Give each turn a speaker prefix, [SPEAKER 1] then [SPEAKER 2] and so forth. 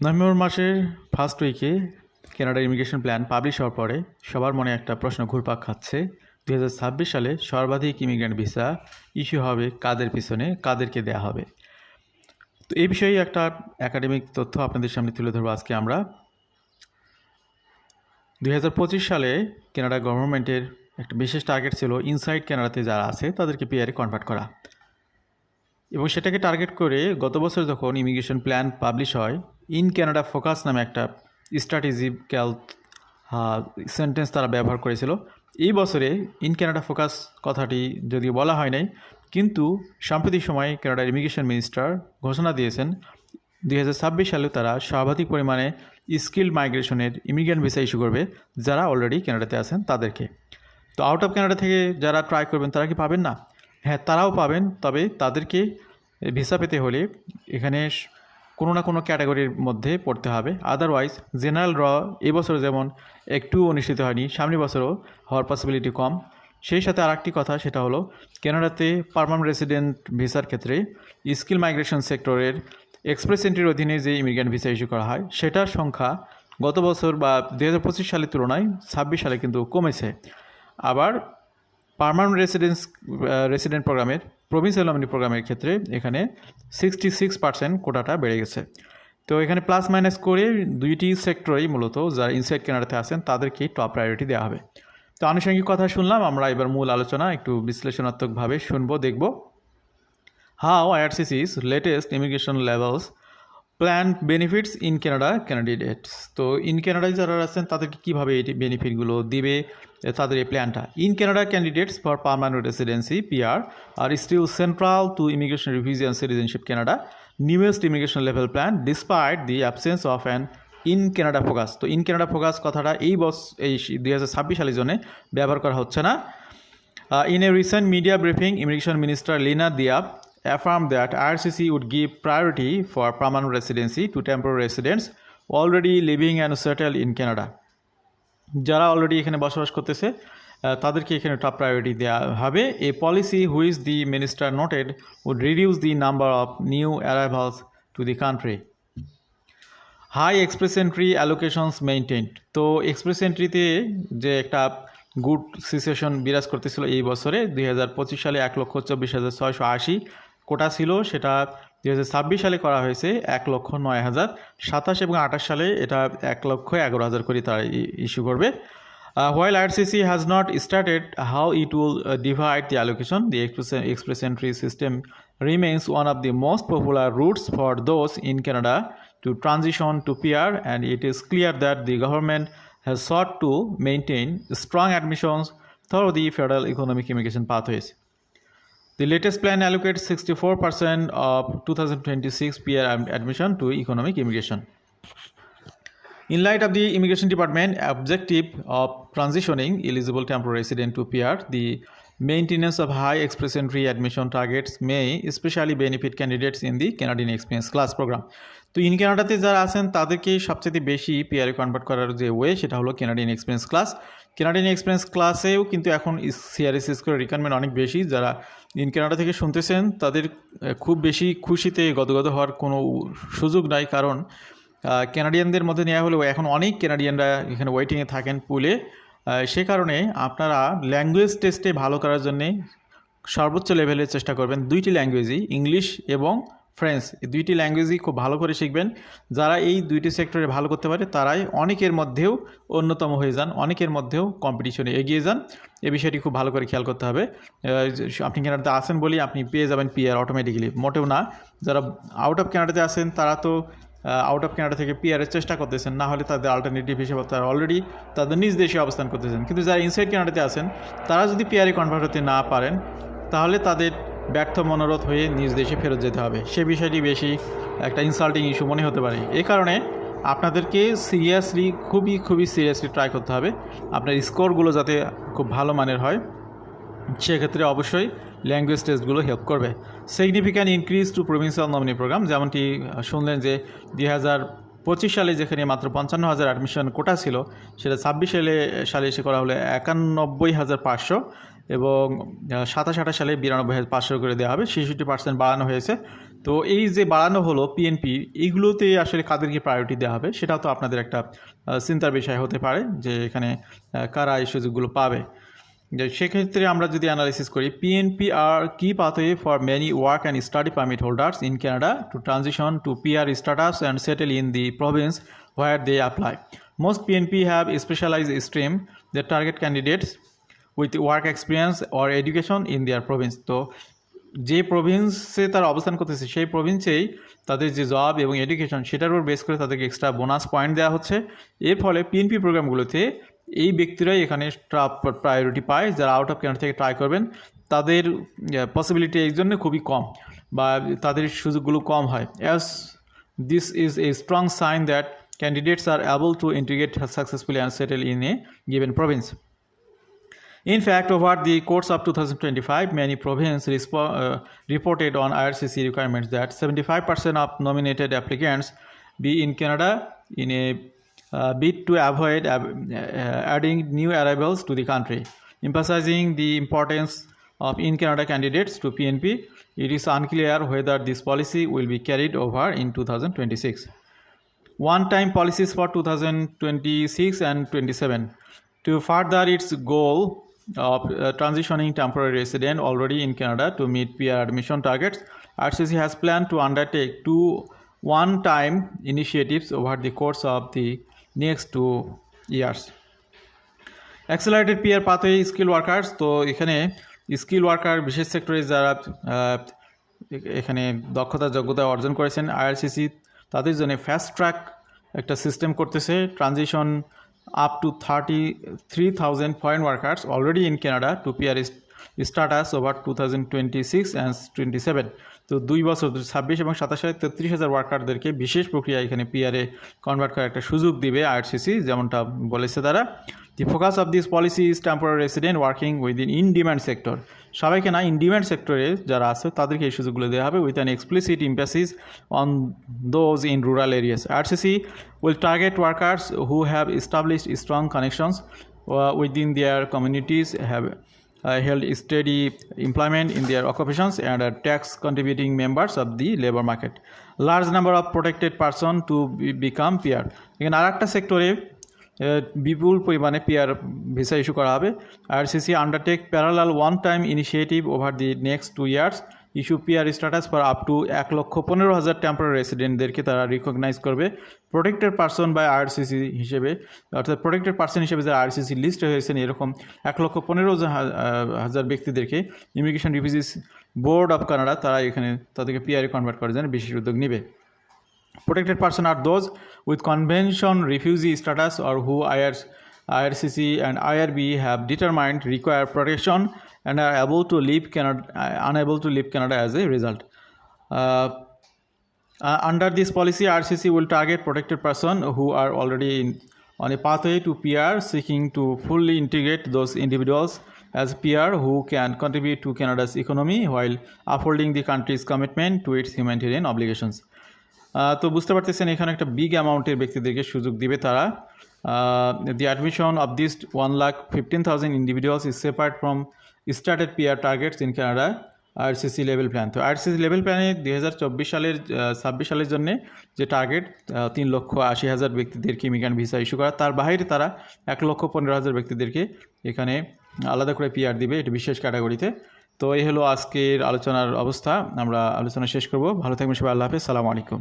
[SPEAKER 1] November মাসের first উইকে কানাডার ইমিগ্রেশন প্ল্যান পাবলিশ হওয়ার পরে সবার মনে একটা প্রশ্ন ঘুরপাক খাচ্ছে। দুই হাজার ছাব্বিশ সালে সর্বাধিক ইমিগ্রেন্ট ভিসা ইস্যু হবে কাদের পিছনে, কাদেরকে দেয়া হবে? তো এই বিষয়ে একটা একাডেমিক তথ্য আপনাদের সামনে তুলে ধরবো আজকে আমরা। দু হাজার পঁচিশ সালে কানাডা গভর্নমেন্টের একটা বিশেষ টার্গেট ছিল ইনসাইড কানাডাতে যারা আছে তাদেরকে পিআরে কনভার্ট করা। এবং সেটাকে টার্গেট করে গত বছর যখন ইমিগ্রেশন প্ল্যান পাবলিশ হয় ইন ক্যানাডা ফোকাস নামে একটা স্ট্র্যাটেজিক্যাল সেন্টেন্স তারা ব্যবহার করেছিল। এই বছরে ইন ক্যানাডা ফোকাস কথাটি যদিও বলা হয় নাই, কিন্তু সাম্প্রতিক সময়ে কানাডার ইমিগ্রেশন মিনিস্টার ঘোষণা দিয়েছেন, দুই হাজার ছাব্বিশ সালে তারা সর্বাধিক পরিমাণে স্কিল মাইগ্রেশনের ইমিগ্রেন্ট ভিসা ইস্যু করবে, যারা অলরেডি কানাডাতে আছেন তাদেরকে। তো আউট অফ কানাডা থেকে যারা ট্রাই করবেন, তারা কি পাবেন না? হ্যাঁ তারাও পাবেন, তবে তাদেরকে ভিসা পেতে হলে এখানে কোনো না কোনো ক্যাটাগরির মধ্যে পড়তে হবে। আদারওয়াইজ জেনারেল র এবছর যেমন একটু অনুষ্ঠিত হয়নি, সামনের বছরও হওয়ার পসিবিলিটি কম। সেই সাথে আরেকটি কথা, সেটা হলো কানাডাতে পারমানেন্ট রেসিডেন্ট ভিসার ক্ষেত্রে স্কিল মাইগ্রেশন সেক্টরের এক্সপ্রেস এন্ট্রির অধীনে যে ইমিগ্রেন্ট ভিসা ইস্যু করা হয়, সেটার সংখ্যা গত বছর বা দু হাজার পঁচিশ সালের তুলনায় ছাব্বিশ সালে কিন্তু কমেছে। আবার পার্মানেন্ট রেসিডেন্স রেসিডেন্ট প্রোগ্রামের প্রভিন্সিয়াল নমিনি প্রোগ্রামের ক্ষেত্রে এখানে সিক্সটি সিক্স পার্সেন্ট কোটাটা বেড়ে গেছে। তো এখানে প্লাস মাইনাস করে দুইটি সেক্টরেই মূলত যারা ইনসাইড কেনাডাতে আছেন তাদেরকেই টপ প্রায়োরিটি দেওয়া হবে। তো আনুষঙ্গিক কথা শুনলাম, আমরা এবার মূল আলোচনা একটু বিশ্লেষণাত্মকভাবে শুনব, দেখব। How IRCC's latest immigration levels plan benefits in Canada candidates তো ইন কানাডায় যারা আছেন, তাদেরকে কীভাবে এই বেনিফিটগুলো দিবে, তাদের এই প্ল্যানটা in Canada candidates for permanent residency PR are still central to immigration refugees and citizenship Canada newest immigration level plan despite the absence of an in Canada focus তো ইন কানাডা ফোকাস কথাটা এই বস, এই দুই হাজার ছাব্বিশ সালের জন্য ব্যবহার করা হচ্ছে না। In a recent media briefing immigration minister Lena Diab affirmed that IRCC would give priority for permanent residency to temporary residents already living and settled in Canada. যারা অলরেডি এখানে বসবাস করতেছে তাদেরকে এখানে টপ প্রায়োরিটি দেওয়া হবে। A policy which the minister noted would reduce the number of new arrivals to the country high Express Entry allocations maintained তো express এন্ট্রিতে যে একটা গুড সিচুয়েশন বিরাজ করতেছিল এই বছরে, দুই হাজার পঁচিশ সালে এক লক্ষ চব্বিশ হাজার ছয়শো আশি কোটা ছিল সেটা দু হাজার ছাব্বিশ সালে করা হয়েছে, এক লক্ষ নয় হাজার সাতাশ এবং আঠাশ সালে এটা এক লক্ষ এগারো হাজার করে তারা ইস্যু করবে। While IRCC has not started how it will divide the allocation the Express Entry system remains one of the most popular routes for those in Canada to transition to PR and it is clear that the government has sought to maintain strong admissions through the federal economic immigration path হয়েছে The latest plan allocates 64% of 2026 PR admission to economic immigration. In light of the Immigration Department objective of transitioning eligible temporary resident to PR, the maintenance of high express entry admission targets may especially benefit candidates in the Canadian Experience Class program. তো in কানাডাতে যারা আছেন, তাদেরকে সবচেয়ে বেশি পিআরে convert করার যে way সেটা হলো Canadian experience class Canadian experience ক্লাসেও কিন্তু এখন সিআরএসএস করে রিকোয়ারমেন্ট অনেক বেশি। যারা ইন কানাডা থেকে শুনতেছেন, তাদের খুব বেশি খুশিতে গদগদ হওয়ার কোনো সুযোগ নাই। কারণ কানাডিয়ানদের মধ্যে নেওয়া হলেও এখন অনেক কানাডিয়ানরা এখানে ওয়েটিংয়ে থাকেন পুলে। সে কারণে আপনারা ল্যাঙ্গুয়েজ টেস্টে ভালো করার জন্যে সর্বোচ্চ লেভেলে চেষ্টা করবেন। দুইটি ল্যাঙ্গুয়েজই ইংলিশ এবং ফ্রেঞ্চ এই দুইটি ল্যাঙ্গুয়েজই খুব ভালো করে শিখবেন। যারা এই দুইটি সেক্টরে ভালো করতে পারে, তারাই অনেকের মধ্যেও অন্যতম হয়ে যান, অনেকের মধ্যেও কম্পিটিশনে এগিয়ে যান। এ বিষয়টি খুব ভালো করে খেয়াল করতে হবে। আপনি কানাডাতে আসেন বলেই আপনি পেয়ে যাবেন পিআর অটোমেটিক্যালি মোটেও না। যারা আউট অফ কানাডাতে আসেন তারা তো আউট অফ কানাডা থেকে পিআরের চেষ্টা করতেছেন, না হলে তাদের অল্টারনেটিভ হিসেবে তারা অলরেডি তাদের নিজ দেশে অবস্থান করতেছেন। কিন্তু যারা ইনসাইড কানাডাতে আছেন, তারা যদি পিআরে কনভার্ট হতে না পারেন, তাহলে তাদের ব্যর্থ মনোরথ হয়ে নিজ দেশে ফেরত যেতে হবে। সে বিষয়টি বেশি একটা ইনসাল্টিং ইস্যু মনে হতে পারে। এ কারণে আপনাদেরকে সিরিয়াসলি খুবই খুবই সিরিয়াসলি ট্রাই করতে হবে। আপনার স্কোরগুলো যাতে খুব ভালো মানের হয়। সেক্ষেত্রে অবশ্যই ল্যাঙ্গুয়েজ টেস্টগুলো হেল্প করবে। Significant increase to provincial nominee program যেমনটি শুনলেন যে দুই হাজার পঁচিশ সালে যেখানে মাত্র পঞ্চান্ন হাজার অ্যাডমিশন কোটা ছিল, সেটা ছাব্বিশ সালে সালে এসে করা হলে একানব্বই হাজার পাঁচশো এবং সাতাশ, আঠাশ সালে বিরানব্বই হাজার পাঁচশো করে দেওয়া হবে, ছেষট্টি পার্সেন্ট বাড়ানো হয়েছে। তো এই যে বাড়ানো হলো পিএনপি এইগুলোতে আসলে কাদেরকে প্রায়োরিটি দেওয়া হবে, সেটাও তো আপনাদের একটা চিন্তার বিষয় হতে পারে যে এখানে কারা এই সুযোগগুলো পাবে। সেক্ষেত্রে আমরা যদি অ্যানালাইসিস করি PNP are key pathway for many work and study permit holders in Canada to transition to P PR status and settle in the province where they apply most PNP have specialize stream the target candidates with work experience or education in their province তো যে প্রভিন্সে তারা অবস্থান করতেছে, সেই প্রভিন্সেই তাদের যে job এবং education সেটার উপর বেস করে তাদেরকে এক্সট্রা বোনাস পয়েন্ট দেওয়া হচ্ছে। এর ফলে পিএনপি প্রোগ্রামগুলোতে এই ব্যক্তিরাই এখানে প্রায়োরিটি পায় যারা আউট অফ ক্যানাডা থেকে ট্রাই করবেন তাদের পসিবিলিটি এই জন্য খুবই কম বা তাদের সুযোগগুলো কম হয়। As this is a strong sign that candidates are able to integrate successfully and settle in a given province In fact, over the course of 2025, many provinces respo- uh, reported on IRCC requirements that 75% of nominated applicants be in Canada in a uh, bid to avoid uh, adding new arrivals to the country. Emphasizing the importance of in Canada candidates to PNP, it is unclear whether this policy will be carried over in 2026 one-time policies for 2026 and 27 to further its goal of uh, transitioning temporary resident already in Canada to meet PR admission targets, RCC has planned to undertake two one-time initiatives over the course of the next two years. Accelerated PR pathway skill workers তো এখানে skill worker বিশেষ সেক্টরে যারা এখানে দক্ষতা, যোগ্যতা অর্জন করেছেন আইআরসিসি তাদের জন্য ফাস্ট ট্র্যাক একটা সিস্টেম করতেছে transition up to thirty three thousand foreign workers already in Canada to PR status over two thousand twenty six and twenty seven তো দুই বছর ছাব্বিশ এবং সাতাশ সালে তেত্রিশ হাজার ওয়ার্কারদেরকে বিশেষ প্রক্রিয়া এখানে পিআরে কনভার্ট করার একটা সুযোগ দিবে আইআরসিসি যেমনটা বলেছে তারা। The focus of this policy is temporary resident working within in demand sector সবাইকে না ইন ডিম্যান্ড সেক্টরে যারা আছে তাদেরকে এই সুযোগগুলো দেওয়া হবে with an explicit emphasis on those in rural areas RCC will target workers who have established strong connections uh, there have uh, held steady employment in their occupations and are tax contributing members of the labor market large number of protected person to be- become peer এখানে আর একটা সেক্টরে বিপুল পরিমাণে PR visa issue করা হবে RCC undertake parallel one time initiative over the next two years issue PR status for up to এক লক্ষ পনেরো হাজার টেম্পোরারি রেসিডেন্টদেরকে তারা রিকগনাইজ করবে। প্রোটেক্টেড পার্সন বাই আরসিসি হিসেবে অর্থাৎ প্রোটেক্টেড পার্সন হিসেবে যারা আরসিসি লিস্টে হয়েছেন এরকম এক লক্ষ পনেরো হা- হাজার ব্যক্তিদেরকে immigration refugees board of Canada তারা এখানে তাদেরকে পিআরে কনভার্ট করার জন্য বিশেষ উদ্যোগ নেবে। Protected person are those with convention refugee status or who IR, IRCC and IRB have determined require protection and are able to leave Canada, uh, unable to leave Canada as a result. Uh, uh, under this policy, RCC will target protected person who are already in, on a pathway to PR, seeking to fully integrate those individuals as PR who can contribute to Canada's economy while upholding the country's commitment to its humanitarian obligations. তো বুঝতে পারতেছেন এখানে একটা big অ্যামাউন্টের ব্যক্তিদেরকে সুযোগ দিবে তারা the admission of this one lakh fifteen thousand individuals is separate from started PR targets in Canada RCC level plan তো আরসিসি লেভেল প্ল্যানে দুই হাজার চব্বিশ সালের ছাব্বিশ সালের জন্য যে টার্গেট তিন লক্ষ আশি হাজার ব্যক্তিদেরকে ইমিগ্রান্ট ভিসা ইস্যু করা, তার বাইরে তারা এক লক্ষ পনেরো হাজার ব্যক্তিদেরকে এখানে আলাদা করে পিআর দিবে, এটি বিশেষ ক্যাটাগরিতে তো এই হলো আজকের আলোচনার অবস্থা, আমরা আলোচনা শেষ করব। ভালো থাকবেন সবাই, আল্লাহ হাফেজ, সালামু আলাইকুম।